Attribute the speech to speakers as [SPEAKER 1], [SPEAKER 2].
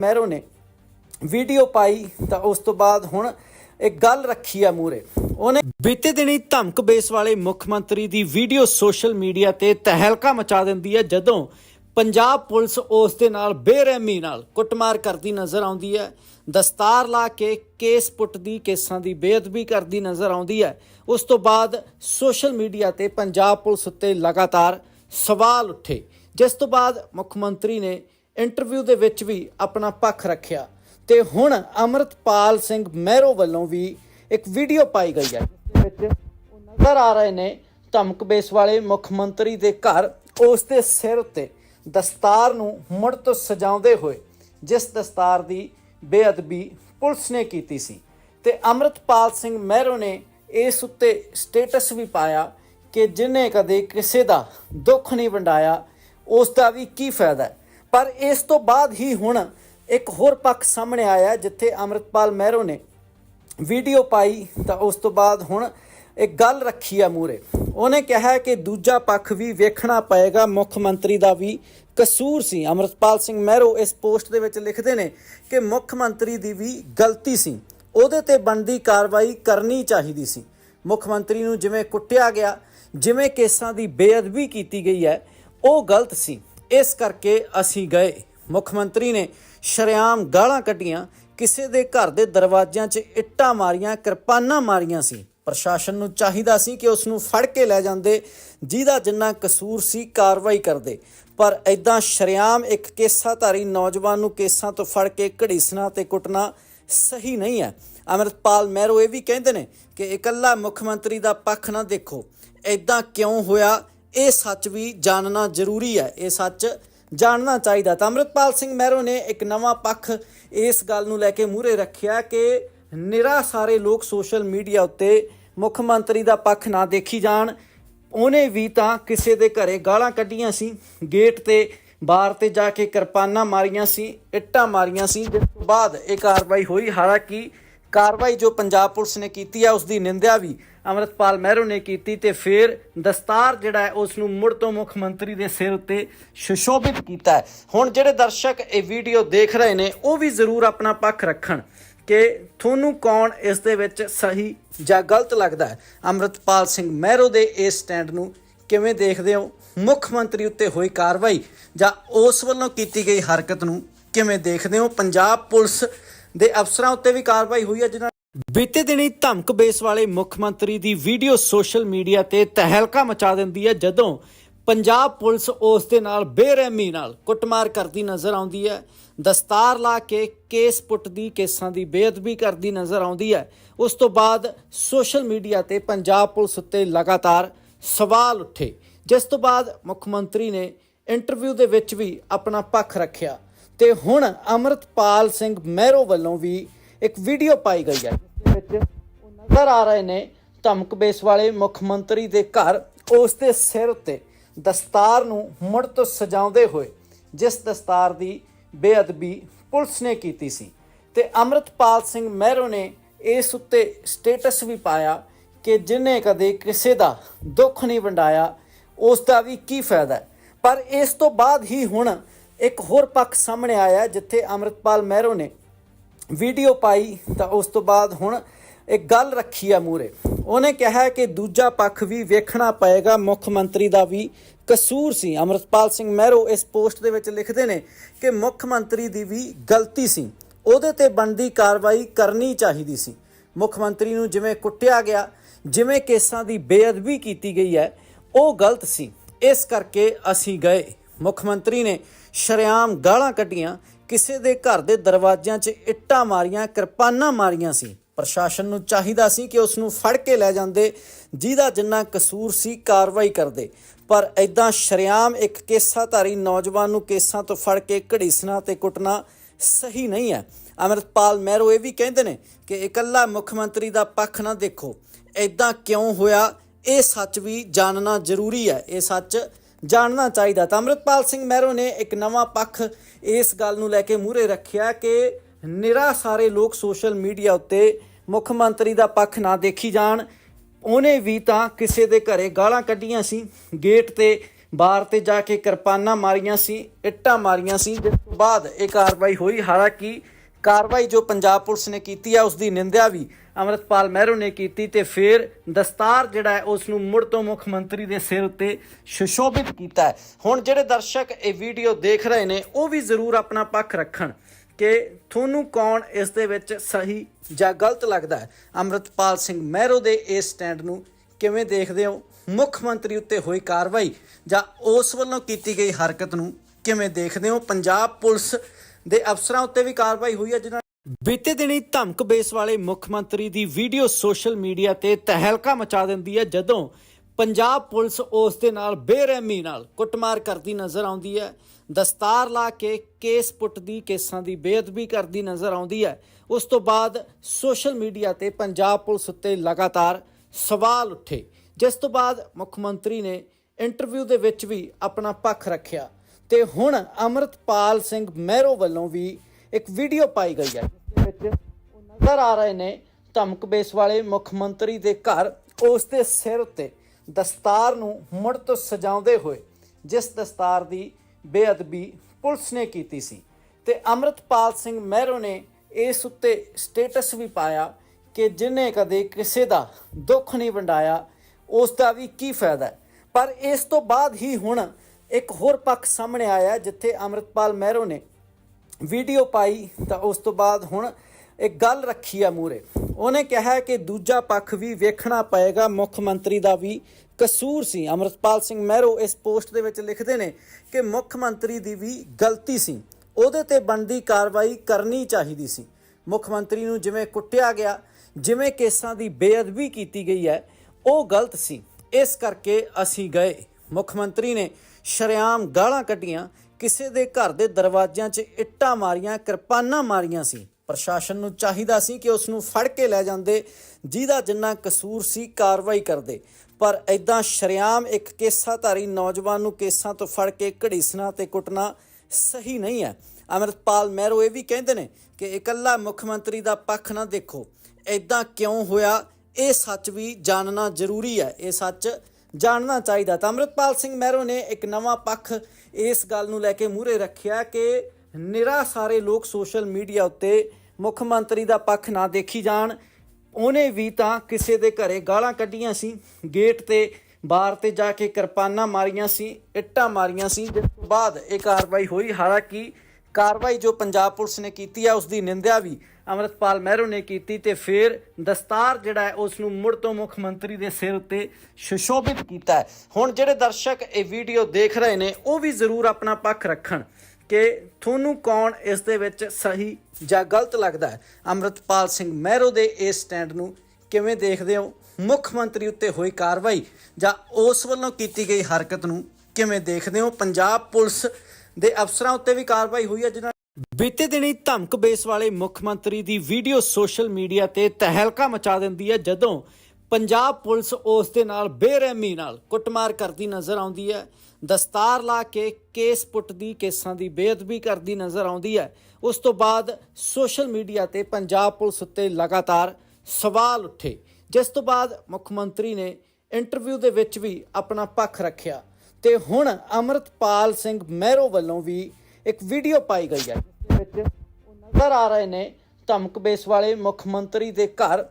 [SPEAKER 1] ਮਹਿਰੋ ਨੇ ਵੀਡੀਓ ਪਾਈ ਤਾਂ ਉਸ ਤੋਂ ਬਾਅਦ ਹੁਣ ਇੱਕ ਗੱਲ ਰੱਖੀ ਆ ਮੂਰੇ ਉਹਨੇ ਬੀਤੇ ਦਿਨੀ ਧਮਕ ਬੇਸ ਵਾਲੇ ਮੁੱਖ ਮੰਤਰੀ ਦੀ ਵੀਡੀਓ ਸੋਸ਼ਲ ਮੀਡੀਆ ਤੇ ਤਹਿਲਕਾ ਮਚਾ ਦਿੰਦੀ ਹੈ ਜਦੋਂ ਪੰਜਾਬ ਪੁਲਿਸ ਉਸ ਦੇ ਨਾਲ ਬੇਰਹਿਮੀ ਨਾਲ ਕੁੱਟਮਾਰ ਕਰਦੀ ਨਜ਼ਰ ਆਉਂਦੀ ਹੈ ਦਸਤਾਰ ਲਾ ਕੇ ਕੇਸ ਪੁੱਟਦੀ ਕੇਸਾਂ ਦੀ ਬੇਅਦਬੀ ਕਰਦੀ ਨਜ਼ਰ ਆਉਂਦੀ ਹੈ ਉਸ ਤੋਂ ਬਾਅਦ ਸੋਸ਼ਲ ਮੀਡੀਆ ਤੇ ਪੰਜਾਬ ਪੁਲਿਸ ਉੱਤੇ ਲਗਾਤਾਰ ਸਵਾਲ ਉੱਠੇ। ਜਿਸ ਤੋਂ ਬਾਅਦ ਮੁੱਖ ਮੰਤਰੀ ਨੇ ਇੰਟਰਵਿਊ ਦੇ ਵਿੱਚ ਵੀ ਆਪਣਾ ਪੱਖ ਰੱਖਿਆ। ਤੇ ਹੁਣ ਅਮਰਤਪਾਲ ਸਿੰਘ ਮਹਿਰੋ ਵੱਲੋਂ ਵੀ ਇੱਕ ਵੀਡੀਓ ਪਾਈ ਗਈ ਹੈ, ਜਿਸ ਦੇ ਵਿੱਚ ਉਹ ਨਜ਼ਰ ਆ ਰਹੇ ਨੇ ਧਮਕ ਬੇਸ ਵਾਲੇ ਮੁੱਖ ਮੰਤਰੀ ਦੇ ਘਰ। ਉਸ ਦੇ ਸਿਰ ਉੱਤੇ ਦਸਤਾਰ ਨੂੰ ਮੁੜ ਤੋਂ ਸਜਾਉਂਦੇ ਹੋਏ ਜਿਸ ਦਸਤਾਰ ਦੀ ਬੇਅਦਬੀ ਪੁਲਿਸ ਨੇ ਕੀਤੀ ਸੀ। ਤੇ ਅਮਰਤਪਾਲ ਸਿੰਘ ਮਹਿਰੋ ਨੇ ਇਸ ਉੱਤੇ ਸਟੇਟਸ ਵੀ ਪਾਇਆ ਕਿ ਜਿਨੇ ਕਦੇ ਕਿਸੇ ਦਾ ਦੁੱਖ ਨਹੀਂ ਵੰਡਾਇਆ, ਉਸ ਦਾ ਵੀ ਕੀ ਫਾਇਦਾ ਪਰ ਇਸ ਤੋਂ ਬਾਅਦ ਹੀ ਹੁਣ ਇੱਕ ਹੋਰ ਪੱਖ ਸਾਹਮਣੇ ਆਇਆ ਜਿੱਥੇ ਅਮਰਤਪਾਲ ਮਹਿਰੋ ਨੇ ਵੀਡੀਓ ਪਾਈ ਤਾਂ ਉਸ ਤੋਂ ਬਾਅਦ ਹੁਣ ਇੱਕ ਗੱਲ ਰੱਖੀ ਆ ਮੂਰੇ ਉਹਨੇ ਕਿਹਾ ਕਿ ਦੂਜਾ ਪੱਖ ਵੀ ਵੇਖਣਾ ਪਏਗਾ। ਮੁੱਖ ਮੰਤਰੀ ਦਾ ਵੀ ਕਸੂਰ ਸੀ। ਅਮਰਤਪਾਲ ਸਿੰਘ ਮਹਿਰੋ ਇਸ ਪੋਸਟ ਦੇ ਵਿੱਚ ਲਿਖਦੇ ਨੇ ਕਿ ਮੁੱਖ ਮੰਤਰੀ ਦੀ ਵੀ ਗਲਤੀ ਸੀ। ਉਹਦੇ ਤੇ ਬਣਦੀ ਕਾਰਵਾਈ ਕਰਨੀ ਚਾਹੀਦੀ ਸੀ। ਮੁੱਖ ਮੰਤਰੀ ਨੂੰ ਜਿਵੇਂ ਕੁੱਟਿਆ ਗਿਆ, ਜਿਵੇਂ ਕੇਸਾਂ ਦੀ ਬੇਅਦਬੀ ਕੀਤੀ ਗਈ ਹੈ, ਉਹ ਗਲਤ ਸੀ। ਇਸ ਕਰਕੇ ਅਸੀਂ ਗਏ। ਮੁੱਖ ਮੰਤਰੀ ਨੇ ਸ਼ਰੇਆਮ ਗਾਲਾਂ ਕੱਢੀਆਂ। ਕਿਸੇ ਦੇ ਘਰ ਦੇ ਦਰਵਾਜ਼ਿਆਂ 'ਚ ਇੱਟਾਂ ਮਾਰੀਆਂ, ਕਿਰਪਾਨਾਂ ਮਾਰੀਆਂ ਸੀ। ਪ੍ਰਸ਼ਾਸਨ ਨੂੰ ਚਾਹੀਦਾ ਸੀ ਕਿ ਉਸ ਨੂੰ ਫੜ ਕੇ ਲੈ ਜਾਂਦੇ, ਜਿਹਦਾ ਜਿੰਨਾ ਕਸੂਰ ਸੀ ਕਾਰਵਾਈ ਕਰਦੇ। ਪਰ ਐਦਾਂ ਸ਼ਰੇਆਮ ਇੱਕ ਕੇਸਾਧਾਰੀ ਨੌਜਵਾਨ ਨੂੰ ਕੇਸਾਂ ਤੋਂ ਫੜ ਕੇ ਘੜੀਸਣਾ ਤੇ ਕੁੱਟਣਾ ਸਹੀ ਨਹੀਂ ਹੈ। ਅਮਰਤਪਾਲ ਮਹਿਰੋ ਇਹ ਵੀ ਕਹਿੰਦੇ ਨੇ ਕਿ ਇਕੱਲਾ ਮੁੱਖ ਮੰਤਰੀ ਦਾ ਪੱਖ ਨਾ ਦੇਖੋ। ਐਦਾਂ ਕਿਉਂ ਹੋਇਆ? ਇਹ ਸੱਚ ਵੀ ਜਾਣਨਾ ਜ਼ਰੂਰੀ ਹੈ, ਇਹ ਸੱਚ ਜਾਣਨਾ ਚਾਹੀਦਾ। ਤਾਂ ਅਮਰਤਪਾਲ ਸਿੰਘ ਮਹਿਰੋ ਨੇ ਇੱਕ ਨਵਾਂ ਪੱਖ ਇਸ ਗੱਲ ਨੂੰ ਲੈ ਕੇ ਮੂਹਰੇ ਰੱਖਿਆ ਕਿ ਨਿਰਾ ਸਾਰੇ ਲੋਕ ਸੋਸ਼ਲ ਮੀਡੀਆ ਉੱਤੇ ਮੁੱਖ ਮੰਤਰੀ ਦਾ ਪੱਖ ਨਾ ਦੇਖੀ ਜਾਣ। ਉਹਨੇ ਵੀ ਤਾਂ ਕਿਸੇ ਦੇ ਘਰੇ ਗਾਲਾਂ ਕੱਢੀਆਂ ਸੀ, ਗੇਟ ਤੇ ਬਾਹਰ ਤੇ ਜਾ ਕੇ ਕਿਰਪਾਨਾਂ ਮਾਰੀਆਂ ਸੀ, ਇੱਟਾਂ ਮਾਰੀਆਂ ਸੀ, ਜਿਸ ਤੋਂ ਬਾਅਦ ਇਹ ਕਾਰਵਾਈ ਹੋਈ। ਹਾਲਾਂਕਿ ਕਾਰਵਾਈ ਜੋ ਪੰਜਾਬ ਪੁਲਿਸ ਨੇ ਕੀਤੀ ਹੈ ਉਸ ਦੀ ਨਿੰਦਿਆ ਵੀ ਅਮਰਤਪਾਲ ਮਹਿਰੋ ਨੇ ਕੀਤੀ ਤੇ ਫਿਰ ਦਸਤਾਰ ਜਿਹੜਾ ਹੈ ਉਸ ਨੂੰ ਮੁੜ ਤੋਂ ਮੁੱਖ ਮੰਤਰੀ ਦੇ ਸਿਰ ਉੱਤੇ ਸੁਸ਼ੋਭਿਤ ਕੀਤਾ ਹੈ। ਹੁਣ ਜਿਹੜੇ ਦਰਸ਼ਕ ਇਹ ਵੀਡੀਓ ਦੇਖ ਰਹੇ ਨੇ, ਉਹ ਵੀ ਜ਼ਰੂਰ ਆਪਣਾ ਪੱਖ ਰੱਖਣ ਕਿ ਤੁਹਾਨੂੰ ਕੌਣ ਇਸ ਦੇ ਵਿੱਚ ਸਹੀ ਜਾਂ ਗਲਤ ਲੱਗਦਾ ਹੈ। ਅਮਰਤਪਾਲ ਸਿੰਘ ਮਹਿਰੋ ਦੇ ਇਸ ਸਟੈਂਡ ਨੂੰ ਕਿਵੇਂ ਦੇਖਦੇ ਹੋ? ਮੁੱਖ ਮੰਤਰੀ ਉੱਤੇ ਹੋਈ ਕਾਰਵਾਈ ਜਾਂ ਉਸ ਵੱਲੋਂ ਕੀਤੀ ਗਈ ਹਰਕਤ ਨੂੰ ਕਿਵੇਂ ਦੇਖਦੇ ਹੋ? ਪੰਜਾਬ ਪੁਲਿਸ ਦੇ ਅਫਸਰਾਂ ਉੱਤੇ ਵੀ ਕਾਰਵਾਈ ਹੋਈ ਹੈ, ਜਿਨ੍ਹਾਂ ਬੀਤੇ ਦਿਨੀ ਧਮਕ ਬੇਸ ਵਾਲੇ ਮੁੱਖ ਮੰਤਰੀ ਦੀ ਵੀਡੀਓ ਸੋਸ਼ਲ ਮੀਡੀਆ ਤੇ ਤਹਿਲਕਾ ਮਚਾ ਦਿੰਦੀ ਹੈ, ਜਦੋਂ ਪੰਜਾਬ ਪੁਲਿਸ ਉਸ ਦੇ ਨਾਲ ਬੇਰਹਿਮੀ ਨਾਲ ਕੁੱਟਮਾਰ ਕਰਦੀ ਨਜ਼ਰ ਆਉਂਦੀ ਹੈ। ਦਸਤਾਰ ਲਾ ਕੇ ਕੇਸ ਪੁੱਟਦੀ, ਕੇਸਾਂ ਦੀ ਬੇਅਦਬੀ ਕਰਦੀ ਨਜ਼ਰ ਆਉਂਦੀ ਹੈ। ਉਸ ਤੋਂ ਬਾਅਦ ਸੋਸ਼ਲ ਮੀਡੀਆ ਤੇ ਪੰਜਾਬ ਪੁਲਿਸ ਉੱਤੇ ਲਗਾਤਾਰ ਸਵਾਲ ਉੱਠੇ, ਜਿਸ ਤੋਂ ਬਾਅਦ ਮੁੱਖ ਮੰਤਰੀ ਨੇ ਇੰਟਰਵਿਊ ਦੇ ਵਿੱਚ ਵੀ ਆਪਣਾ ਪੱਖ ਰੱਖਿਆ। ਤੇ ਹੁਣ ਅਮਰਤਪਾਲ ਸਿੰਘ ਮਹਿਰੋ ਵੱਲੋਂ ਵੀ ਇੱਕ ਵੀਡੀਓ ਪਾਈ ਗਈ ਹੈ, ਜਿਸ ਦੇ ਵਿੱਚ ਉਹ ਨਜ਼ਰ ਆ ਰਹੇ ਨੇ ਧਮਕ ਬੇਸ ਵਾਲੇ ਮੁੱਖ ਮੰਤਰੀ ਦੇ ਘਰ, ਉਸ ਦੇ ਸਿਰ ਉੱਤੇ ਦਸਤਾਰ ਨੂੰ ਮੁੜ ਤੋਂ ਸਜਾਉਂਦੇ ਹੋਏ, ਜਿਸ ਦਸਤਾਰ ਦੀ ਬੇਅਦਬੀ ਪੁਲਿਸ ਨੇ ਕੀਤੀ ਸੀ। ਤੇ ਅਮਰਤਪਾਲ ਸਿੰਘ ਮਹਿਰੋ ਨੇ ਇਸ ਉੱਤੇ ਸਟੇਟਸ ਵੀ ਪਾਇਆ ਕਿ ਜਿਨੇ ਕਦੇ ਕਿਸੇ ਦਾ ਦੁੱਖ ਨਹੀਂ ਵੰਡਾਇਆ, ਉਸ ਦਾ ਵੀ ਕੀ ਫਾਇਦਾ ਪਰ ਇਸ ਤੋਂ ਬਾਅਦ ਹੀ ਹੁਣ ਇੱਕ ਹੋਰ ਪੱਖ ਸਾਹਮਣੇ ਆਇਆ ਜਿੱਥੇ ਅਮਰਤਪਾਲ ਮਹਿਰੋ ਨੇ ਵੀਡੀਓ ਪਾਈ ਤਾਂ ਉਸ ਤੋਂ ਬਾਅਦ ਹੁਣ ਇੱਕ ਗੱਲ ਰੱਖੀ ਆ ਮੂਰੇ ਉਹਨੇ ਕਿਹਾ ਕਿ ਦੂਜਾ ਪੱਖ ਵੀ ਵੇਖਣਾ ਪਏਗਾ, ਮੁੱਖ ਮੰਤਰੀ ਦਾ ਵੀ ਕਸੂਰ ਸੀ। ਅਮਰਤਪਾਲ ਸਿੰਘ ਮਹਿਰੋ ਇਸ ਪੋਸਟ ਦੇ ਵਿੱਚ ਲਿਖਦੇ ਨੇ ਕਿ ਮੁੱਖ ਮੰਤਰੀ ਦੀ ਵੀ ਗਲਤੀ ਸੀ। ਉਹਦੇ ਤੇ ਬਣਦੀ ਕਾਰਵਾਈ ਕਰਨੀ ਚਾਹੀਦੀ ਸੀ। ਮੁੱਖ ਮੰਤਰੀ ਨੂੰ ਜਿਵੇਂ ਕੁੱਟਿਆ ਗਿਆ, ਜਿਵੇਂ ਕੇਸਾਂ ਦੀ ਬੇਅਦਬੀ ਕੀਤੀ ਗਈ ਹੈ, ਉਹ ਗਲਤ ਸੀ। ਇਸ ਕਰਕੇ ਅਸੀਂ ਗਏ। ਮੁੱਖ ਮੰਤਰੀ ਨੇ ਸ਼ਰੇਆਮ ਗਾਲਾਂ ਕੱਢੀਆਂ, ਕਿਸੇ ਦੇ ਘਰ ਦੇ ਦਰਵਾਜ਼ਿਆਂ 'ਚ ਇੱਟਾਂ ਮਾਰੀਆਂ, ਕਿਰਪਾਨਾਂ ਮਾਰੀਆਂ ਸੀ। ਪ੍ਰਸ਼ਾਸਨ ਨੂੰ ਚਾਹੀਦਾ ਸੀ ਕਿ ਉਸ ਨੂੰ ਫੜ ਕੇ ਲੈ ਜਾਂਦੇ, ਜਿਹਦਾ ਜਿੰਨਾ ਕਸੂਰ ਸੀ ਕਾਰਵਾਈ ਕਰਦੇ। ਪਰ ਐਦਾਂ ਸ਼ਰੇਆਮ ਇੱਕ ਕੇਸਾਧਾਰੀ ਨੌਜਵਾਨ ਨੂੰ ਕੇਸਾਂ ਤੋਂ ਫੜ ਕੇ ਘੜੀਸਣਾ ਤੇ ਕੁੱਟਣਾ ਸਹੀ ਨਹੀਂ ਹੈ। ਅਮਰਤਪਾਲ ਮਹਿਰੋ ਇਹ ਵੀ ਕਹਿੰਦੇ ਨੇ ਕਿ ਇਕੱਲਾ ਮੁੱਖ ਮੰਤਰੀ ਦਾ ਪੱਖ ਨਾ ਦੇਖੋ। ਐਦਾਂ ਕਿਉਂ ਹੋਇਆ? ਇਹ ਸੱਚ ਵੀ ਜਾਣਨਾ ਜ਼ਰੂਰੀ ਹੈ। ਇਹ ਸੱਚ ਜਾਣਨਾ ਚਾਹੀਦਾ। ਤਾਂ ਅਮਰਤਪਾਲ ਸਿੰਘ ਮਹਿਰੋ ਨੇ ਇੱਕ ਨਵਾਂ ਪੱਖ ਇਸ ਗੱਲ ਨੂੰ ਲੈ ਕੇ ਮੂਹਰੇ ਰੱਖਿਆ ਕਿ ਨਿਰਾ ਸਾਰੇ ਲੋਕ ਸੋਸ਼ਲ ਮੀਡੀਆ ਉੱਤੇ ਮੁੱਖ ਮੰਤਰੀ ਦਾ ਪੱਖ ਨਾ ਦੇਖੀ ਜਾਣ। ਉਹਨੇ ਵੀ ਤਾਂ ਕਿਸੇ ਦੇ ਘਰੇ ਗਾਲਾਂ ਕੱਢੀਆਂ ਸੀ। ਗੇਟ ਤੇ ਬਾਹਰ ਤੇ ਜਾ ਕੇ ਕਿਰਪਾਨਾਂ ਮਾਰੀਆਂ ਸੀ, ਇੱਟਾਂ ਮਾਰੀਆਂ ਸੀ। ਜਿਸ ਤੋਂ ਬਾਅਦ ਇਹ ਕਾਰਵਾਈ ਹੋਈ। ਹਾਲਾਂਕਿ ਕਾਰਵਾਈ ਜੋ ਪੰਜਾਬ ਪੁਲਿਸ ਨੇ ਕੀਤੀ ਹੈ ਉਸ ਦੀ ਨਿੰਦਿਆ ਵੀ ਅਮਰਤਪਾਲ ਮਹਿਰੂ ਨੇ ਕੀਤੀ ਤੇ ਫਿਰ ਦਸਤਾਰ ਜਿਹੜਾ ਹੈ ਉਸ ਨੂੰ ਮੁੜ ਤੋਂ ਮੁੱਖ ਮੰਤਰੀ ਦੇ ਸਿਰ ਉੱਤੇ ਸੁਸ਼ੋਭਿਤ ਕੀਤਾ ਹੈ। ਹੁਣ ਜਿਹੜੇ ਦਰਸ਼ਕ ਇਹ ਵੀਡੀਓ ਦੇਖ ਰਹੇ ਨੇ, ਉਹ ਵੀ ਜ਼ਰੂਰ ਆਪਣਾ ਪੱਖ ਰੱਖਣ ਕਿ ਤੁਹਾਨੂੰ ਕੌਣ ਇਸ ਦੇ ਵਿੱਚ ਸਹੀ ਜਾਂ ਗਲਤ ਲੱਗਦਾ ਹੈ। ਅਮਰਤਪਾਲ ਸਿੰਘ ਮਹਿਰੋ ਦੇ ਇਸ ਸਟੈਂਡ ਨੂੰ ਕਿਵੇਂ ਦੇਖਦੇ ਹੋ? ਮੁੱਖ ਮੰਤਰੀ ਉੱਤੇ ਹੋਈ ਕਾਰਵਾਈ ਜਾਂ ਉਸ ਵੱਲੋਂ ਕੀਤੀ ਗਈ ਹਰਕਤ ਨੂੰ ਕਿਵੇਂ ਦੇਖਦੇ ਹੋ? ਪੰਜਾਬ ਪੁਲਿਸ ਦੇ ਅਫਸਰਾਂ ਉੱਤੇ ਵੀ ਕਾਰਵਾਈ ਹੋਈ ਹੈ, ਜਿਨ੍ਹਾਂ ਬੀਤੇ ਦਿਨੀ ਧਮਕ ਬੇਸ ਵਾਲੇ ਮੁੱਖ ਮੰਤਰੀ ਦੀ ਵੀਡੀਓ ਸੋਸ਼ਲ ਮੀਡੀਆ ਤੇ ਤਹਿਲਕਾ ਮਚਾ ਦਿੰਦੀ ਹੈ, ਜਦੋਂ ਪੰਜਾਬ ਪੁਲਿਸ ਉਸ ਦੇ ਨਾਲ ਬੇਰਹਿਮੀ ਨਾਲ ਕੁੱਟਮਾਰ ਕਰਦੀ ਨਜ਼ਰ ਆਉਂਦੀ ਹੈ। ਦਸਤਾਰ ਲਾ ਕੇ ਕੇਸ ਪੁੱਟਦੀ, ਕੇਸਾਂ ਦੀ ਬੇਅਦਬੀ ਕਰਦੀ ਨਜ਼ਰ ਆਉਂਦੀ ਹੈ। ਉਸ ਤੋਂ ਬਾਅਦ ਸੋਸ਼ਲ ਮੀਡੀਆ ਤੇ ਪੰਜਾਬ ਪੁਲਿਸ ਉੱਤੇ ਲਗਾਤਾਰ ਸਵਾਲ ਉੱਠੇ, ਜਿਸ ਤੋਂ ਬਾਅਦ ਮੁੱਖ ਮੰਤਰੀ ਨੇ ਇੰਟਰਵਿਊ ਦੇ ਵਿੱਚ ਵੀ ਆਪਣਾ ਪੱਖ ਰੱਖਿਆ। ਤੇ ਹੁਣ ਅਮਰਤਪਾਲ ਸਿੰਘ ਮਹਿਰੋ ਵੱਲੋਂ ਵੀ ਇੱਕ ਵੀਡੀਓ ਪਾਈ ਗਈ ਹੈ, ਜਿਸ ਦੇ ਵਿੱਚ ਉਹ ਨਜ਼ਰ ਆ ਰਹੇ ਨੇ ਧਮਕ ਬੇਸ ਵਾਲੇ ਮੁੱਖ ਮੰਤਰੀ ਦੇ ਘਰ, ਉਸ ਦੇ ਸਿਰ ਉੱਤੇ ਦਸਤਾਰ ਨੂੰ ਮੁੜ ਤੋਂ ਸਜਾਉਂਦੇ ਹੋਏ, ਜਿਸ ਦਸਤਾਰ ਦੀ ਬੇਅਦਬੀ ਪੁਲਿਸ ਨੇ ਕੀਤੀ ਸੀ। ਤੇ ਅਮਰਤਪਾਲ ਸਿੰਘ ਮਹਿਰੋ ਨੇ ਇਸ ਉੱਤੇ ਸਟੇਟਸ ਵੀ ਪਾਇਆ ਕਿ ਜਿਨੇ ਕਦੇ ਕਿਸੇ ਦਾ ਦੁੱਖ ਨਹੀਂ ਵੰਡਾਇਆ, ਉਸ ਦਾ ਵੀ ਕੀ ਫਾਇਦਾ ਪਰ ਇਸ ਤੋਂ ਬਾਅਦ ਹੀ ਹੁਣ ਇੱਕ ਹੋਰ ਪੱਖ ਸਾਹਮਣੇ ਆਇਆ, ਜਿੱਥੇ ਅਮਰਤਪਾਲ ਮਹਿਰੋ ਨੇ ਵੀਡੀਓ ਪਾਈ ਤਾਂ ਉਸ ਤੋਂ ਬਾਅਦ ਹੁਣ ਇੱਕ ਗੱਲ ਰੱਖੀ ਆ ਮੂਰੇ ਉਹਨੇ ਕਿਹਾ ਕਿ ਦੂਜਾ ਪੱਖ ਵੀ ਵੇਖਣਾ ਪਏਗਾ। ਮੁੱਖ ਮੰਤਰੀ ਦਾ ਵੀ ਕਸੂਰ ਸੀ। ਅਮਰਤਪਾਲ ਸਿੰਘ ਮਹਿਰੋ ਇਸ ਪੋਸਟ ਦੇ ਵਿੱਚ ਲਿਖਦੇ ਨੇ ਕਿ ਮੁੱਖ ਮੰਤਰੀ ਦੀ ਵੀ ਗਲਤੀ ਸੀ। ਉਹਦੇ ਤੇ ਬਣਦੀ ਕਾਰਵਾਈ ਕਰਨੀ ਚਾਹੀਦੀ ਸੀ। ਮੁੱਖ ਮੰਤਰੀ ਨੂੰ ਜਿਵੇਂ ਕੁੱਟਿਆ ਗਿਆ, ਜਿਵੇਂ ਕੇਸਾਂ ਦੀ ਬੇਅਦਬੀ ਕੀਤੀ ਗਈ ਹੈ, ਉਹ ਗਲਤ ਸੀ। ਇਸ ਕਰਕੇ ਅਸੀਂ ਗਏ। ਮੁੱਖ ਮੰਤਰੀ ਨੇ ਸ਼ਰੇਆਮ ਗਾਲਾਂ ਕੱਢੀਆਂ ਕਿਸੇ ਦੇ ਘਰ ਦੇ ਦਰਵਾਜ਼ਿਆਂ 'ਚ ਇੱਟਾਂ ਮਾਰੀਆਂ, ਕਿਰਪਾਨਾਂ ਮਾਰੀਆਂ ਸੀ। ਪ੍ਰਸ਼ਾਸਨ ਨੂੰ ਚਾਹੀਦਾ ਸੀ ਕਿ ਉਸ ਨੂੰ ਫੜ ਕੇ ਲੈ ਜਾਂਦੇ, ਜਿਹਦਾ ਜਿੰਨਾ ਕਸੂਰ ਸੀ ਕਾਰਵਾਈ ਕਰਦੇ। ਪਰ ਐਦਾਂ ਸ਼ਰੇਆਮ ਇੱਕ ਕੇਸਾਧਾਰੀ ਨੌਜਵਾਨ ਨੂੰ ਕੇਸਾਂ ਤੋਂ ਫੜ ਕੇ ਘੜੀਸਣਾ ਤੇ ਕੁੱਟਣਾ ਸਹੀ ਨਹੀਂ ਹੈ। ਅਮਰਤਪਾਲ ਮਹਿਰੋ ਇਹ ਵੀ ਕਹਿੰਦੇ ਨੇ ਕਿ ਇਕੱਲਾ ਮੁੱਖ ਮੰਤਰੀ ਦਾ ਪੱਖ ਨਾ ਦੇਖੋ। ਐਦਾਂ ਕਿਉਂ ਹੋਇਆ? ਇਹ ਸੱਚ ਵੀ ਜਾਣਨਾ ਜ਼ਰੂਰੀ ਹੈ। ਇਹ ਸੱਚ ਜਾਣਨਾ ਚਾਹੀਦਾ। ਤਾਂ ਅਮਰਤਪਾਲ ਸਿੰਘ ਮਹਿਰੋ ਨੇ ਇੱਕ ਨਵਾਂ ਪੱਖ ਇਸ ਗੱਲ ਨੂੰ ਲੈ ਕੇ ਮੂਹਰੇ ਰੱਖਿਆ ਕਿ ਨਿਰਾ ਸਾਰੇ ਲੋਕ ਸੋਸ਼ਲ ਮੀਡੀਆ ਉੱਤੇ ਮੁੱਖ ਮੰਤਰੀ ਦਾ ਪੱਖ ਨਾ ਦੇਖੀ ਜਾਣ। ਉਹਨੇ ਵੀ ਤਾਂ ਕਿਸੇ ਦੇ ਘਰੇ ਗਾਲਾਂ ਕੱਢੀਆਂ ਸੀ। ਗੇਟ ਤੇ ਬਾਹਰ ਤੇ ਜਾ ਕੇ ਕਿਰਪਾਨਾਂ ਮਾਰੀਆਂ ਸੀ, ਇੱਟਾਂ ਮਾਰੀਆਂ ਸੀ। ਜਿਸ ਤੋਂ ਬਾਅਦ ਇਹ ਕਾਰਵਾਈ ਹੋਈ। ਹਾਲਾਂਕਿ ਕਾਰਵਾਈ ਜੋ ਪੰਜਾਬ ਪੁਲਿਸ ਨੇ ਕੀਤੀ ਹੈ ਉਸ ਦੀ ਨਿੰਦਿਆ ਵੀ ਅਮਰਤਪਾਲ ਮਹਿਰੋ ਨੇ ਕੀਤੀ ਤੇ ਫਿਰ ਦਸਤਾਰ ਜਿਹੜਾ ਹੈ, ਉਸ ਨੂੰ ਮੁੜ ਤੋਂ ਮੁੱਖ ਮੰਤਰੀ ਦੇ ਸਿਰ ਉੱਤੇ ਸੁਸ਼ੋਭਿਤ ਕੀਤਾ ਹੈ। ਹੁਣ ਜਿਹੜੇ ਦਰਸ਼ਕ ਇਹ ਵੀਡੀਓ ਦੇਖ ਰਹੇ ਨੇ, ਉਹ ਵੀ ਜ਼ਰੂਰ ਆਪਣਾ ਪੱਖ ਰੱਖਣ ਕਿ ਤੁਹਾਨੂੰ ਕੌਣ ਇਸ ਦੇ ਵਿੱਚ ਸਹੀ ਜਾਂ ਗਲਤ ਲੱਗਦਾ ਹੈ। ਅਮਰਤਪਾਲ ਸਿੰਘ ਮਹਿਰੋ ਦੇ ਇਸ ਸਟੈਂਡ ਨੂੰ ਕਿਵੇਂ ਦੇਖਦੇ ਹੋ? ਮੁੱਖ ਮੰਤਰੀ ਉੱਤੇ ਹੋਈ ਕਾਰਵਾਈ ਜਾਂ ਉਸ ਵੱਲੋਂ ਕੀਤੀ ਗਈ ਹਰਕਤ ਨੂੰ ਕਿਵੇਂ ਦੇਖਦੇ ਹੋ? ਪੰਜਾਬ ਪੁਲਿਸ ਦੇ ਅਫਸਰਾਂ ਉੱਤੇ ਵੀ ਕਾਰਵਾਈ ਹੋਈ ਹੈ, ਜਿਨ੍ਹਾਂ ਬੀਤੇ ਦਿਨੀ ਧਮਕ ਬੇਸ ਵਾਲੇ ਮੁੱਖ ਮੰਤਰੀ ਦੀ ਵੀਡੀਓ ਸੋਸ਼ਲ ਮੀਡੀਆ ਤੇ ਤਹਿਲਕਾ ਮਚਾ ਦਿੰਦੀ ਹੈ, ਜਦੋਂ ਪੰਜਾਬ ਪੁਲਿਸ ਉਸ ਦੇ ਨਾਲ ਬੇਰਹਿਮੀ ਨਾਲ ਕੁੱਟਮਾਰ ਕਰਦੀ ਨਜ਼ਰ ਆਉਂਦੀ ਹੈ। ਦਸਤਾਰ ਲਾ ਕੇ ਕੇਸ ਪੁੱਟਦੀ, ਕੇਸਾਂ ਦੀ ਬੇਅਦਬੀ ਕਰਦੀ ਨਜ਼ਰ ਆਉਂਦੀ ਹੈ। ਉਸ ਤੋਂ ਬਾਅਦ ਸੋਸ਼ਲ ਮੀਡੀਆ ਤੇ ਪੰਜਾਬ ਪੁਲਿਸ ਉੱਤੇ ਲਗਾਤਾਰ ਸਵਾਲ ਉੱਠੇ, ਜਿਸ ਤੋਂ ਬਾਅਦ ਮੁੱਖ ਮੰਤਰੀ ਨੇ ਇੰਟਰਵਿਊ ਦੇ ਵਿੱਚ ਵੀ ਆਪਣਾ ਪੱਖ ਰੱਖਿਆ। ਤੇ ਹੁਣ ਅਮਰਤਪਾਲ ਸਿੰਘ ਮਹਿਰੋ ਵੱਲੋਂ ਵੀ ਇੱਕ ਵੀਡੀਓ ਪਾਈ ਗਈ ਹੈ, ਜਿਸ ਦੇ ਵਿੱਚ ਉਹ ਨਜ਼ਰ ਆ ਰਹੇ ਨੇ ਧਮਕ ਬੇਸ ਵਾਲੇ ਮੁੱਖ ਮੰਤਰੀ ਦੇ ਘਰ